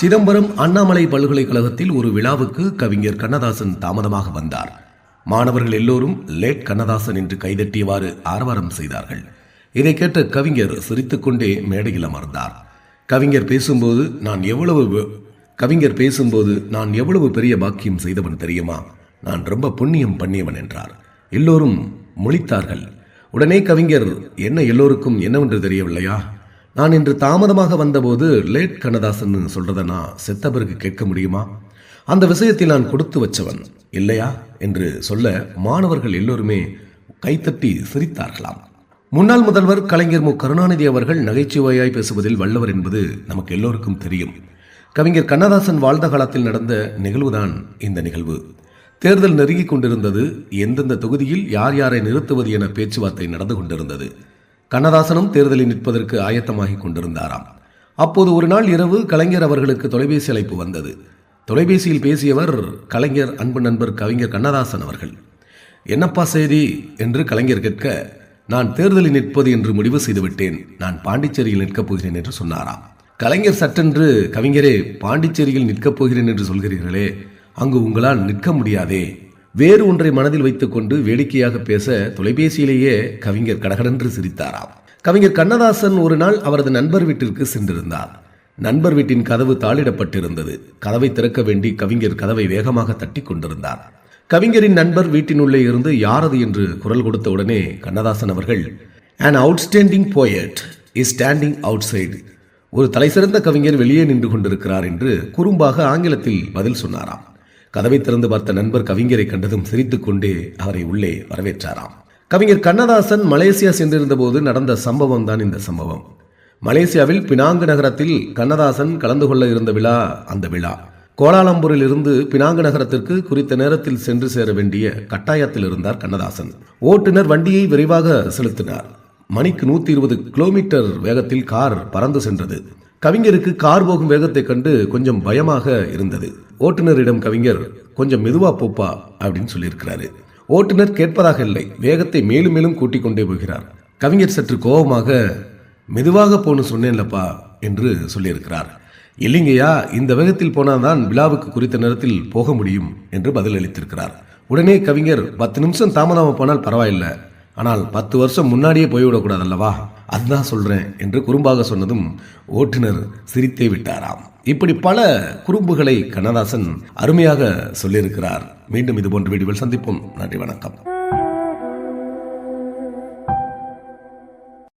சிதம்பரம் அண்ணாமலை பல்கலைக்கழகத்தில் ஒரு விழாவுக்கு கவிஞர் கண்ணதாசன் தாமதமாக வந்தார். மாணவர்கள் எல்லோரும் லேட் கண்ணதாசன் என்று கைதட்டியவாறு ஆரவாரம் செய்தார்கள். இதை கேட்ட கவிஞர் சிரித்துக்கொண்டே மேடையில் அமர்ந்தார். கவிஞர் பேசும்போது நான் எவ்வளவு கவிஞர் பேசும்போது நான் எவ்வளவு பெரிய பாக்கியம் செய்தவன் தெரியுமா? நான் ரொம்ப புண்ணியம் பண்ணியவன் என்றார். எல்லோரும் முழித்தார்கள். உடனே கவிஞர் என்ன எல்லோருக்கும் என்னவென்று தெரியவில்லையா? நான் இன்று தாமதமாக வந்தபோது லேட் கண்ணதாசன் சொல்றத நான் செத்த பிறகு கேட்க முடியுமா? அந்த விஷயத்தில் நான் கொடுத்து வச்சவன் இல்லையா? என்று சொல்ல மாணவர்கள் எல்லோருமே கைத்தட்டி சிரித்தார்களாம். முன்னாள் முதல்வர் கலைஞர் மு. கருணாநிதி அவர்கள் நகைச்சுவையாய் பேசுவதில் வல்லவர் என்பது நமக்கு எல்லோருக்கும் தெரியும். கவிஞர் கண்ணதாசன் வாழ்ந்த காலத்தில் நடந்த நிகழ்வுதான் இந்த நிகழ்வு. தேர்தல் நெருங்கிக் கொண்டிருந்தது. எந்தெந்த தொகுதியில் யார் யாரை நிறுத்துவது என பேச்சுவார்த்தை நடந்து கொண்டிருந்தது. கண்ணதாசனும் தேர்தலில் நிற்பதற்கு ஆயத்தமாகிக் கொண்டிருந்தாராம். அப்போது ஒரு நாள் இரவு கலைஞர் அவர்களுக்கு தொலைபேசி அழைப்பு வந்தது. தொலைபேசியில் பேசியவர் கலைஞர் அன்பு நண்பர் கவிஞர் கண்ணதாசன் அவர்கள். என்னப்பா செய்தி? என்று கலைஞர் கேட்க நான் தேர்தலில் நிற்பது என்று முடிவு செய்துவிட்டேன். நான் பாண்டிச்சேரியில் நிற்கப் போகிறேன் என்று சொன்னாராம். கலைஞர் சட்டென்று கவிஞரே பாண்டிச்சேரியில் நிற்கப் போகிறேன் என்று சொல்கிறீர்களே அங்கு உங்களால் நிற்க முடியாதே. வேறு ஒன்றை மனதில் வைத்துக்கொண்டு வேடிக்கையாக பேச தொலைபேசியிலேயே கவிஞர் கடகடென்று சிரித்தாராம். கவிஞர் கண்ணதாசன் ஒரு நாள் அவரது நண்பர் வீட்டிற்கு சென்றிருந்தார். நண்பர் வீட்டின் கதவு தாளிடப்பட்டிருந்தது. கதவை திறக்க வேண்டி கவிஞர் கதவை வேகமாக தட்டி கொண்டிருந்தார். கவிஞரின் நண்பர் வீட்டினுள்ளே இருந்து யாரது? என்று குரல் கொடுத்த உடனே கண்ணதாசன் அவர்கள் an outstanding poet is standing outside ஒரு தலைசிறந்த கவிஞர் வெளியே நின்று கொண்டிருக்கிறார் என்று குறும்பாக ஆங்கிலத்தில் பதில் சொன்னாராம். கதவை திறந்து பார்த்த நண்பர் கவிஞரை கண்டதும் சிரித்துக்கொண்டே அவரை உள்ளே வரவேற்றாராம். கவிஞர் கண்ணதாசன் மலேசியா சென்றிருந்த போது நடந்த சம்பவம் தான் இந்த சம்பவம். மலேசியாவில் பினாங்கு நகரத்தில் கண்ணதாசன் கலந்து கொள்ள இருந்த விழா அந்த விழா. கோலாலம்பூரில் இருந்து பினாங்கு நகரத்திற்கு குறித்த நேரத்தில் சென்று சேர வேண்டிய கட்டாயத்தில் இருந்தார் கண்ணதாசன். ஓட்டுநர் வண்டியை விரைவாக செலுத்தினார். மணிக்கு நூத்தி இருபது கிலோமீட்டர் வேகத்தில் கார் பறந்து சென்றது. கவிஞருக்கு கார் போகும் வேகத்தை கண்டு கொஞ்சம் பயமாக இருந்தது. ஓட்டுநரிடம் கவிஞர் கொஞ்சம் மெதுவா போப்பா அப்படின்னு சொல்லியிருக்கிறாரு. ஓட்டுநர் கேட்பதாக இல்லை வேகத்தை மேலும் மேலும் கூட்டிக் கொண்டே போகிறார். கவிஞர் சற்று கோபமாக மெதுவாக போன்னு சொன்னேன்லப்பா என்று சொல்லியிருக்கிறார். இல்லைங்கய்யா இந்த வேகத்தில் போனால்தான் விழாவுக்கு குறித்த நேரத்தில் போக முடியும் என்று பதிலளித்திருக்கிறார். உடனே கவிஞர் பத்து நிமிஷம் தாமதமாக போனால் பரவாயில்லை. ஆனால் பத்து வருஷம் முன்னாடியே போய்விடக்கூடாது அல்லவா அதுதான் சொல்றேன் என்று குறும்பாக சொன்னதும் ஓட்டுநர் சிரித்தே விட்டாராம். இப்படி பல குறும்புகளை கண்ணதாசன் அருமையாக சொல்லியிருக்கிறார். மீண்டும் இதுபோன்ற வீடியோவில் சந்திப்போம். நன்றி வணக்கம்.